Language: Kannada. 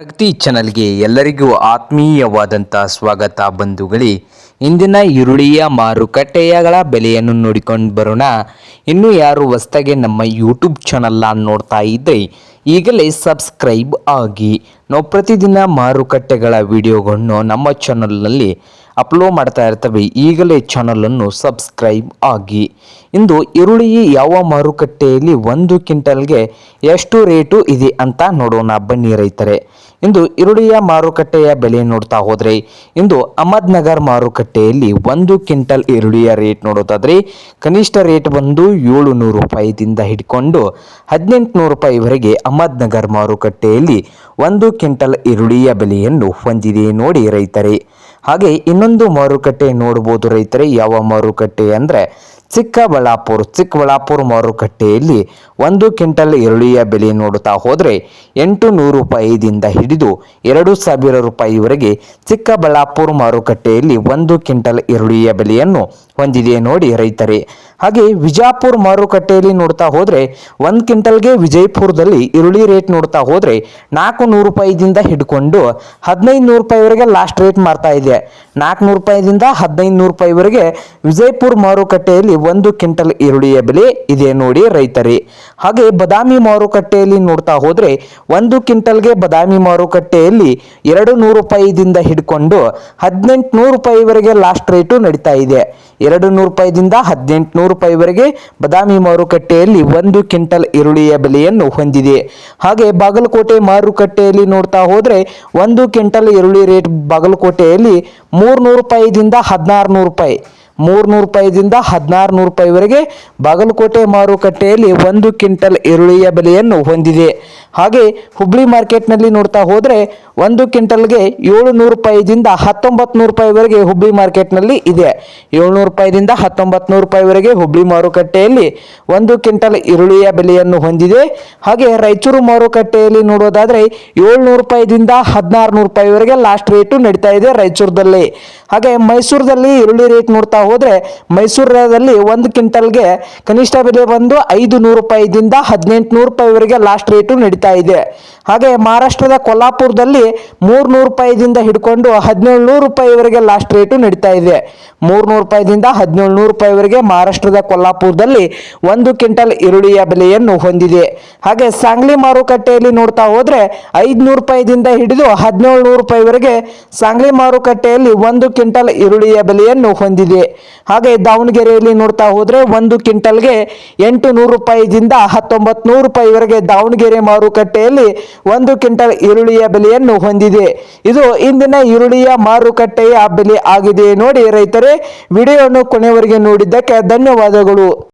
ಪ್ರಗತಿ ಚಾನಲ್ಗೆ ಎಲ್ಲರಿಗೂ ಆತ್ಮೀಯವಾದಂಥ ಸ್ವಾಗತ ಬಂಧುಗಳೇ. ಇಂದಿನ ಈರುಳ್ಳಿಯ ಮಾರುಕಟ್ಟೆಯಗಳ ಬೆಲೆಯನ್ನು ನೋಡಿಕೊಂಡು ಬರೋಣ. ಇನ್ನು ಯಾರು ಹೊಸ್ತಾಗೆ ನಮ್ಮ ಯೂಟ್ಯೂಬ್ ಚಾನಲ್ನ ನೋಡ್ತಾ ಇದ್ದರೆ ಈಗಲೇ ಸಬ್ಸ್ಕ್ರೈಬ್ ಆಗಿ. ನಾವು ಪ್ರತಿದಿನ ಮಾರುಕಟ್ಟೆಗಳ ವಿಡಿಯೋಗಳನ್ನು ನಮ್ಮ ಚಾನಲ್ನಲ್ಲಿ ಅಪ್ಲೋಡ್ ಮಾಡ್ತಾ ಇರ್ತವೆ. ಈಗಲೇ ಚಾನಲನ್ನು ಸಬ್ಸ್ಕ್ರೈಬ್ ಆಗಿ. ಇಂದು ಈರುಳ್ಳಿ ಯಾವ ಮಾರುಕಟ್ಟೆಯಲ್ಲಿ ಒಂದು ಕ್ವಿಂಟಲ್ಗೆ ಎಷ್ಟು ರೇಟು ಇದೆ ಅಂತ ನೋಡೋಣ ಬನ್ನಿ ರೈತರೆ. ಇಂದು ಈರುಳ್ಳಿಯ ಮಾರುಕಟ್ಟೆಯ ಬೆಲೆ ನೋಡ್ತಾ ಹೋದ್ರೆ, ಇಂದು ಅಹಮದ್ನಗರ್ ಮಾರುಕಟ್ಟೆಯಲ್ಲಿ ಒಂದು ಕ್ವಿಂಟಲ್ ಈರುಳ್ಳಿಯ ರೇಟ್ ನೋಡೋದಾದ್ರೆ, ಕನಿಷ್ಠ ರೇಟ್ ಬಂದು ಏಳು ನೂರು ರೂಪಾಯಿದಿಂದ ಹಿಡ್ಕೊಂಡು ಹದಿನೆಂಟುನೂರು ರೂಪಾಯಿವರೆಗೆ ಅಹಮದ್ನಗರ್ ಮಾರುಕಟ್ಟೆಯಲ್ಲಿ ಒಂದು ಕ್ವಿಂಟಲ್ ಈರುಳ್ಳಿಯ ಬೆಲೆಯನ್ನು ಹೊಂದಿದೆ ನೋಡಿ ರೈತರೇ. ಹಾಗೆ ಇನ್ನೊಂದು ಮಾರುಕಟ್ಟೆ ನೋಡಬಹುದು ರೈತರೇ. ಯಾವ ಮಾರುಕಟ್ಟೆ ಅಂದರೆ ಚಿಕ್ಕಬಳ್ಳಾಪುರ ಚಿಕ್ಕಬಳ್ಳಾಪುರ ಮಾರುಕಟ್ಟೆಯಲ್ಲಿ ಒಂದು ಕ್ವಿಂಟಲ್ ಈರುಳ್ಳಿಯ ಬೆಲೆ ನೋಡುತ್ತಾ ಹೋದರೆ ಎಂಟು ನೂರು ರೂಪಾಯಿದಿಂದ ಹಿಡಿದು ಎರಡು ಸಾವಿರ ರೂಪಾಯಿವರೆಗೆ ಚಿಕ್ಕಬಳ್ಳಾಪುರ ಮಾರುಕಟ್ಟೆಯಲ್ಲಿ ಒಂದು ಕ್ವಿಂಟಲ್ ಈರುಳ್ಳಿಯ ಬೆಲೆಯನ್ನು ಹೊಂದಿದೆ ನೋಡಿ ರೈತರೇ. ಹಾಗೆ ವಿಜಾಪುರ ಮಾರುಕಟ್ಟೆಯಲ್ಲಿ ನೋಡ್ತಾ ಹೋದರೆ ಒಂದು ಕ್ವಿಂಟಲ್ಗೆ ವಿಜಯಪುರದಲ್ಲಿ ಈರುಳ್ಳಿ ರೇಟ್ ನೋಡ್ತಾ ಹೋದರೆ ನಾಲ್ಕು ನೂರು ರೂಪಾಯಿದಿಂದ ಹಿಡ್ಕೊಂಡು ಹದಿನೈದು ನೂರು ರೂಪಾಯಿವರೆಗೆ ಲಾಸ್ಟ್ ರೇಟ್ ಮಾಡ್ತಾ ಇದೆ. ನಾಲ್ಕುನೂರು ರೂಪಾಯಿದಿಂದ ಹದಿನೈದು ನೂರು ರೂಪಾಯಿವರೆಗೆ ವಿಜಯಪುರ ಮಾರುಕಟ್ಟೆಯಲ್ಲಿ ಒಂದು ಕ್ವಿಂಟಲ್ ಈರುಳ್ಳಿಯ ಬೆಲೆ ಇದೆ ನೋಡಿ ರೈತರಿ. ಹಾಗೆ ಬದಾಮಿ ಮಾರುಕಟ್ಟೆಯಲ್ಲಿ ನೋಡ್ತಾ ಹೋದರೆ ಒಂದು ಕ್ವಿಂಟಲ್ಗೆ ಬದಾಮಿ ಮಾರುಕಟ್ಟೆಯಲ್ಲಿ ಎರಡು ನೂರು ರೂಪಾಯಿದಿಂದ ಹಿಡ್ಕೊಂಡು ಹದಿನೆಂಟು ನೂರು ರೂಪಾಯಿವರೆಗೆ ಲಾಸ್ಟ್ ರೇಟು ನಡೀತಾ ಇದೆ. ಎರಡು ನೂರು ರೂಪಾಯಿದಿಂದ ಹದಿನೆಂಟು ನೂರು ರೂಪಾಯಿವರೆಗೆ ಬದಾಮಿ ಮಾರುಕಟ್ಟೆಯಲ್ಲಿ ಒಂದು ಕ್ವಿಂಟಲ್ ಈರುಳ್ಳಿಯ ಬೆಲೆಯನ್ನು ಹೊಂದಿದೆ. ಹಾಗೆ ಬಾಗಲಕೋಟೆ ಮಾರುಕಟ್ಟೆಯಲ್ಲಿ ನೋಡ್ತಾ ಹೋದರೆ ಒಂದು ಕ್ವಿಂಟಲ್ ಈರುಳ್ಳಿ ರೇಟ್ ಬಾಗಲಕೋಟೆಯಲ್ಲಿ ಮೂರ್ನೂರು ರೂಪಾಯಿದಿಂದ ಹದಿನಾರು ನೂರು ರೂಪಾಯಿ. ಮೂರ್ನೂರು ರೂಪಾಯಿದಿಂದ ಹದಿನಾರು ನೂರು ರೂಪಾಯಿವರೆಗೆ ಬಾಗಲಕೋಟೆ ಮಾರುಕಟ್ಟೆಯಲ್ಲಿ ಒಂದು ಕ್ವಿಂಟಲ್ ಈರುಳ್ಳಿಯ ಬೆಲೆಯನ್ನು ಹೊಂದಿದೆ. ಹಾಗೆ ಹುಬ್ಳಿ ಮಾರ್ಕೆಟ್ನಲ್ಲಿ ನೋಡ್ತಾ ಹೋದರೆ ಒಂದು ಕ್ವಿಂಟಲ್ಗೆ ಏಳು ನೂರು ರೂಪಾಯಿದಿಂದ ಹತ್ತೊಂಬತ್ತು ನೂರು ರೂಪಾಯಿವರೆಗೆ ಹುಬ್ಳಿ ಮಾರ್ಕೆಟ್ನಲ್ಲಿ ಇದೆ. ಏಳ್ನೂರು ರೂಪಾಯಿದಿಂದ ಹತ್ತೊಂಬತ್ತು ನೂರು ರೂಪಾಯಿವರೆಗೆ ಹುಬ್ಳಿ ಮಾರುಕಟ್ಟೆಯಲ್ಲಿ ಒಂದು ಕ್ವಿಂಟಲ್ ಈರುಳ್ಳಿಯ ಬೆಲೆಯನ್ನು ಹೊಂದಿದೆ. ಹಾಗೆ ರಾಯಚೂರು ಮಾರುಕಟ್ಟೆಯಲ್ಲಿ ನೋಡೋದಾದರೆ ಏಳ್ನೂರು ರೂಪಾಯಿದಿಂದ ಹದಿನಾರು ನೂರು ರೂಪಾಯಿವರೆಗೆ ಲಾಸ್ಟ್ ರೇಟು ನಡೀತಾ ಇದೆ ರಾಯಚೂರದಲ್ಲಿ. ಹಾಗೆ ಮೈಸೂರದಲ್ಲಿ ಈರುಳ್ಳಿ ರೇಟ್ ನೋಡ್ತಾ ಹೋದರೆ ಮೈಸೂರಲ್ಲಿ ಒಂದು ಕ್ವಿಂಟಲ್ಗೆ ಕನಿಷ್ಠ ಬೆಲೆ ಬಂದು ಐದು ನೂರು ರೂಪಾಯಿದಿಂದ ಹದಿನೆಂಟು ನೂರು ರೂಪಾಯಿವರೆಗೆ ಲಾಸ್ಟ್ ರೇಟು ನಡೀತಾ ಇದೆ. ಹಾಗೆ ಮಹಾರಾಷ್ಟ್ರದ ಕೊಲ್ಲಾಪುರದಲ್ಲಿ ಮೂರ್ನೂರು ರೂಪಾಯಿದಿಂದ ಹಿಡ್ಕೊಂಡು ಹದಿನೇಳು ನೂರು ರೂಪಾಯಿವರೆಗೆ ಲಾಸ್ಟ್ ರೇಟು ನಡೀತಾ ಇದೆ. ಮೂರ್ನೂರು ರೂಪಾಯಿದಿಂದ ಹದಿನೇಳು ನೂರು ರೂಪಾಯಿವರೆಗೆ ಮಹಾರಾಷ್ಟ್ರದ ಕೊಲ್ಲಾಪುರದಲ್ಲಿ ಒಂದು ಕ್ವಿಂಟಲ್ ಈರುಳ್ಳಿಯ ಬೆಲೆಯನ್ನು ಹೊಂದಿದೆ. ಹಾಗೆ ಸಾಂಗ್ಲಿ ಮಾರುಕಟ್ಟೆಯಲ್ಲಿ ನೋಡ್ತಾ ಹೋದರೆ ಐದುನೂರು ರೂಪಾಯಿದಿಂದ ಹಿಡಿದು ಹದಿನೇಳು ನೂರು ರೂಪಾಯಿವರೆಗೆ ಸಾಂಗ್ಲಿ ಮಾರುಕಟ್ಟೆಯಲ್ಲಿ ಒಂದು ಕ್ವಿಂಟಲ್ ಈರುಳ್ಳಿಯ ಬೆಲೆಯನ್ನು ಹೊಂದಿದೆ. ಹಾಗೆ ದಾವಣಗೆರೆಯಲ್ಲಿ ನೋಡ್ತಾ ಹೋದರೆ ಒಂದು ಕ್ವಿಂಟಲ್ಗೆ ಎಂಟು ನೂರು ರೂಪಾಯಿದಿಂದ ಹತ್ತೊಂಬತ್ತು ನೂರು ರೂಪಾಯಿವರೆಗೆ ದಾವಣಗೆರೆ ಮಾರುಕಟ್ಟೆಯಲ್ಲಿ ಒಂದು ಕ್ವಿಂಟಲ್ ಈರುಳ್ಳಿಯ ಬೆಲೆಯನ್ನು ಹೊಂದಿದೆ. ಇದು ಇಂದಿನ ಈರುಳ್ಳಿಯ ಮಾರುಕಟ್ಟೆಯ ಬೆಲೆ ಆಗಿದೆ. ನೋಡಿ ರೈತರೇ, ವಿಡಿಯೋವನ್ನು ಕೊನೆಯವರೆಗೆ ನೋಡಿದ್ದಕ್ಕೆ ಧನ್ಯವಾದಗಳು.